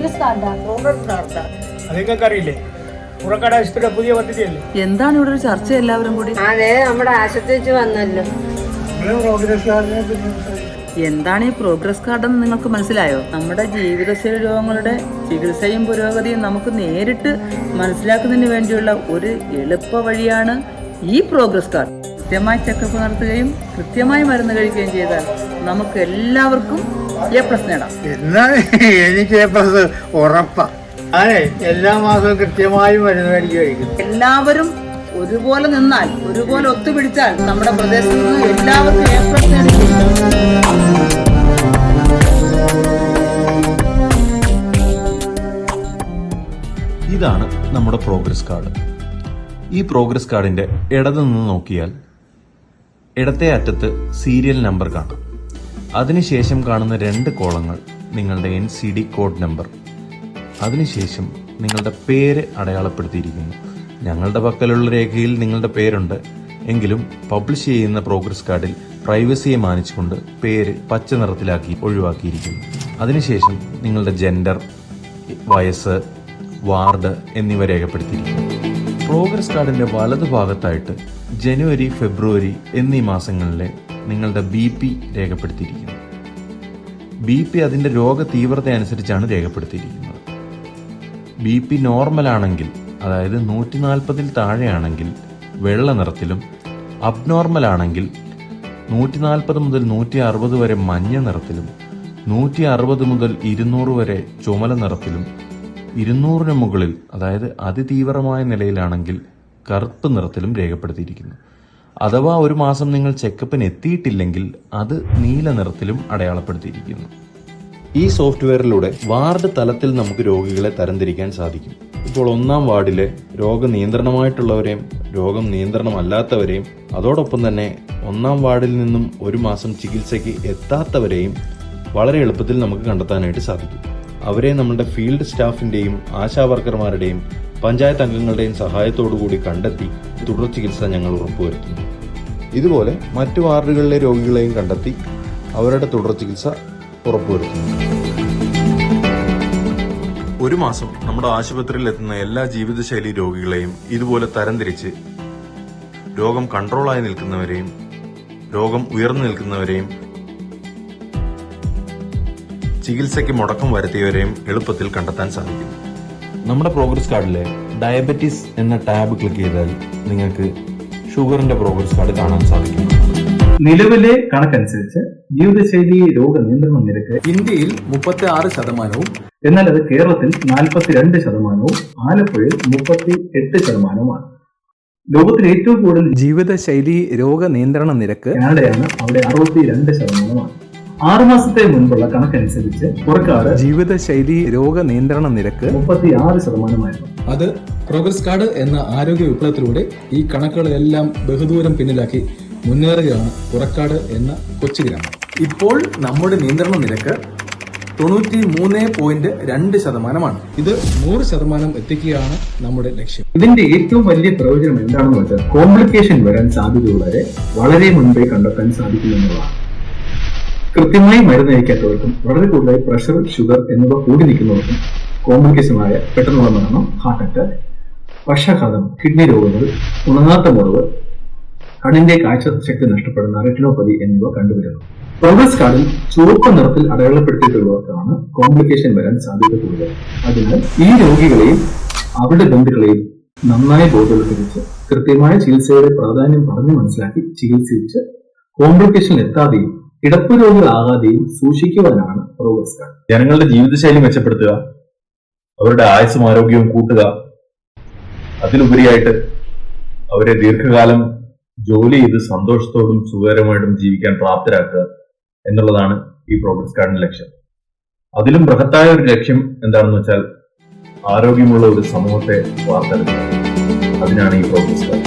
കാർഡാ അത് പുറക്കാട് ആശുപത്രിയുടെ പുതിയ പദ്ധതിയല്ലേ? എന്താണ് ഇവിടെ ഒരു ചർച്ച എല്ലാവരും കൂടി? അതെ നമ്മുടെ ആശുപത്രിച്ച് വന്നല്ലോ. പ്രോഗ്രസ് കാർഡിനെ പറ്റി എന്താണ് ഈ പ്രോഗ്രസ് കാർഡ് എന്ന് നിങ്ങൾക്ക് മനസ്സിലായോ? നമ്മുടെ ജീവിതശൈലി രോഗങ്ങളുടെ ചികിത്സയും പുരോഗതിയും നമുക്ക് നേരിട്ട് മനസ്സിലാക്കുന്നതിന് വേണ്ടിയുള്ള ഒരു എളുപ്പ വഴിയാണ് ഈ പ്രോഗ്രസ് കാർഡ് കൃത്യമായി ചെക്കപ്പ് നടത്തുകയും കൃത്യമായി മരുന്ന് കഴിക്കുകയും ചെയ്താൽ നമുക്ക് എല്ലാവർക്കും എ പ്ലസ് നേടാം എന്നാ എനിക്ക് എ പ്ലസ് ഉറപ്പാ. അതെ എല്ലാ മാസവും കൃത്യമായി മരുന്ന് മേടിച്ച് കഴിക്കും. എല്ലാവരും ഒരുപോലെ നിന്നാൽ ഒരുപോലെ ഒത്തുപിടിച്ചാൽ നമ്മുടെ പ്രദേശത്ത് നിന്ന് എല്ലാവർക്കും എ പ്ലസ് നേടിക്കും ഇതാണ് നമ്മുടെ പ്രോഗ്രസ് കാർഡ് ഈ പ്രോഗ്രസ് കാർഡിന്റെ ഇടതു നിന്ന് നോക്കിയാൽ ഇടത്തെ അറ്റത്ത് സീരിയൽ നമ്പർ കാണാം. അതിനുശേഷം കാണുന്ന രണ്ട് കോളങ്ങൾ നിങ്ങളുടെ N C D code number അതിനുശേഷം നിങ്ങളുടെ പേര് അടയാളപ്പെടുത്തിയിരിക്കുന്നു. ഞങ്ങളുടെ പക്കലുള്ള രേഖയിൽ നിങ്ങളുടെ പേരുണ്ട്. എങ്കിലും പബ്ലിഷ് ചെയ്യുന്ന പ്രോഗ്രസ് കാർഡിൽ പ്രൈവസിയെ മാനിച്ചുകൊണ്ട് പേര് പച്ച നിറത്തിലാക്കി ഒഴിവാക്കിയിരിക്കുന്നു. അതിനുശേഷം നിങ്ങളുടെ ജെൻഡർ വയസ്സ് വാർഡ് എന്നിവ രേഖപ്പെടുത്തിയിരിക്കുന്നു. പ്രോഗ്രസ് കാർഡിന്റെ വലതുഭാഗത്തായിട്ട് ജനുവരി ഫെബ്രുവരി എന്നീ മാസങ്ങളിലെ നിങ്ങളുടെ ബി പി രേഖപ്പെടുത്തിയിരിക്കുന്നു ബി പി അതിന്റെ രോഗ തീവ്രത അനുസരിച്ചാണ് രേഖപ്പെടുത്തിയിരിക്കുന്നത്. ബി പി നോർമൽ ആണെങ്കിൽ അതായത് നൂറ്റി നാൽപ്പതിൽ താഴെയാണെങ്കിൽ വെള്ള നിറത്തിലും അബ്നോർമൽ ആണെങ്കിൽ നൂറ്റി നാൽപ്പത് മുതൽ നൂറ്റി അറുപത് വരെ മഞ്ഞ നിറത്തിലും നൂറ്റി അറുപത് മുതൽ ഇരുന്നൂറ് വരെ ചുമല നിറത്തിലും ഇരുന്നൂറിന് മുകളിൽ അതായത് അതിതീവ്രമായ നിലയിലാണെങ്കിൽ കറുപ്പ് നിറത്തിലും രേഖപ്പെടുത്തിയിരിക്കുന്നു. അഥവാ ഒരു മാസം നിങ്ങൾ ചെക്കപ്പിന് എത്തിയിട്ടില്ലെങ്കിൽ അത് നീല നിറത്തിലും അടയാളപ്പെടുത്തിയിരിക്കുന്നു. ഈ സോഫ്റ്റ്വെയറിലൂടെ വാർഡ് തലത്തിൽ നമുക്ക് രോഗികളെ തരംതിരിക്കാൻ സാധിക്കും. ഇപ്പോൾ ഒന്നാം വാർഡിലെ രോഗനിയന്ത്രണമായിട്ടുള്ളവരെയും രോഗം നിയന്ത്രണമല്ലാത്തവരെയും അതോടൊപ്പം തന്നെ ഒന്നാം വാർഡിൽ നിന്നും ഒരു മാസം ചികിത്സയ്ക്ക് എത്താത്തവരെയും വളരെ എളുപ്പത്തിൽ നമുക്ക് കണ്ടെത്താനായിട്ട് സാധിക്കും. അവരെ നമ്മുടെ ഫീൽഡ് സ്റ്റാഫിന്റെയും ആശാ വർക്കർമാരുടെയും പഞ്ചായത്ത് അംഗങ്ങളുടെയും സഹായത്തോടു കൂടി കണ്ടെത്തി തുടർ ചികിത്സ ഞങ്ങൾ ഉറപ്പുവരുത്തുന്നു. ഇതുപോലെ മറ്റു വാർഡുകളിലെ രോഗികളെയും കണ്ടെത്തി അവരുടെ തുടർ ചികിത്സ ഉറപ്പുവരുത്തുന്നു. ഒരു മാസം നമ്മുടെ ആശുപത്രിയിൽ എത്തുന്ന എല്ലാ ജീവിതശൈലി രോഗികളെയും ഇതുപോലെ തരംതിരിച്ച് രോഗം കൺട്രോളായി നിൽക്കുന്നവരെയും രോഗം ഉയർന്നു നിൽക്കുന്നവരെയും ചികിത്സയ്ക്ക് മുടക്കം വരുത്തിയവരെയും എളുപ്പത്തിൽ കണ്ടെത്താൻ സാധിക്കും നമ്മുടെ പ്രോഗ്രസ് കാർഡിലെ ഡയബറ്റീസ് എന്ന ടാബ് ക്ലിക്ക് ചെയ്താൽ നിങ്ങൾക്ക് ഷുഗറിന്റെ പ്രോഗ്രസ് കാർഡ് കാണാൻ സാധിക്കും. നിലവിലെ കണക്കനുസരിച്ച് ജീവിതശൈലി രോഗനിയന്ത്രണ നിരക്ക് ഇന്ത്യയിൽ മുപ്പത്തി ആറ് ശതമാനവും എന്നാൽ അത് കേരളത്തിൽ നാൽപ്പത്തിരണ്ട് ശതമാനവും ആലപ്പുഴയിൽ മുപ്പത്തി എട്ട് ശതമാനവുമാണ്. ലോകത്തിൽ ഏറ്റവും കൂടുതൽ ജീവിതശൈലി രോഗനിയന്ത്രണ നിരക്ക് കാനഡയാണ് അവിടെ അറുപത്തിരണ്ട് ശതമാനമാണ്. ആറുമാസത്തെ മുൻപുള്ള കണക്കനുസരിച്ച് പുറക്കാട് ജീവിതശൈലി രോഗനിയന്ത്രണ നിരക്ക് മുപ്പത്തി ആറ് ശതമാനമായിരുന്നു. അത് പ്രോഗ്രസ് കാർഡ് എന്ന ആരോഗ്യ വിപ്ലവത്തിലൂടെ ഈ കണക്കുകളെല്ലാം ബഹുദൂരം പിന്നിലാക്കി മുന്നേറുകയാണ് പുറക്കാട് എന്ന കൊച്ചു ഗ്രാമം. ഇപ്പോൾ നമ്മുടെ നിയന്ത്രണ നിരക്ക് തൊണ്ണൂറ്റി മൂന്ന് പോയിന്റ് രണ്ട് ശതമാനമാണ്. ഇത് നൂറ് ശതമാനം എത്തിക്കുകയാണ് നമ്മുടെ ലക്ഷ്യം. ഇതിന്റെ ഏറ്റവും വലിയ പ്രയോജനം എന്താണെന്ന് വെച്ചാൽ കോംപ്ലിക്കേഷൻ വരാൻ സാധ്യതയുള്ളവരെ വളരെ മുൻപേ കണ്ടെത്താൻ സാധിക്കുമെന്നുള്ളതാണ് കൃത്യമായി മരുന്ന് കഴിക്കാത്തവർക്കും വളരെ കൂടുതലായി പ്രഷർ ഷുഗർ എന്നിവ കൂടി നിൽക്കുന്നവർക്കും കോംപ്ലിക്കേഷനായ പെട്ടെന്നുള്ള മരണം ഹാർട്ട് അറ്റാക്ക് പക്ഷാഘാതം കിഡ്നി രോഗങ്ങൾ ഉണങ്ങാത്ത മുറിവ് കണ്ണിന്റെ കാഴ്ച ശക്തി നഷ്ടപ്പെടുന്ന റെറ്റിനോപ്പതി എന്നിവ കണ്ടുവരുന്നു. പ്രോഗ്രസ് കാർഡിൽ ചുവപ്പ് നിറത്തിൽ അടയാളപ്പെടുത്തിയിട്ടുള്ളവർക്കാണ് കോംപ്ലിക്കേഷൻ വരാൻ സാധ്യത കൂടുതൽ അതിനാൽ ഈ രോഗികളെയും അവരുടെ ബന്ധുക്കളെയും നന്നായി ബോധവൽക്കരിച്ച് കൃത്യമായ ചികിത്സയുടെ പ്രാധാന്യം പറഞ്ഞു മനസ്സിലാക്കി ചികിത്സിച്ച് കോംപ്ലിക്കേഷൻ എത്താതെയും കിടപ്പ് രോഗികളാകാതെയും സൂക്ഷിക്കുവാനാണ് പ്രോഗ്രസ് ജനങ്ങളുടെ ജീവിതശൈലി മെച്ചപ്പെടുത്തുക അവരുടെ ആയുസ്സും ആരോഗ്യവും കൂട്ടുക അതിലുപരിയായിട്ട് അവരെ ദീർഘകാലം ജോലി ചെയ്ത് സന്തോഷത്തോടും സുഖകരമായിട്ടും ജീവിക്കാൻ പ്രാപ്തരാക്കുക എന്നുള്ളതാണ് ഈ പ്രോഗ്രസ് കാർഡിന്റെ ലക്ഷ്യം. അതിലും ബൃഹത്തായ ഒരു ലക്ഷ്യം എന്താണെന്ന് വെച്ചാൽ ആരോഗ്യമുള്ള ഒരു സമൂഹത്തെ വാർത്തെടുക്കുക. അതിനാണ് ഈ പ്രോഗ്രസ് കാർഡ്.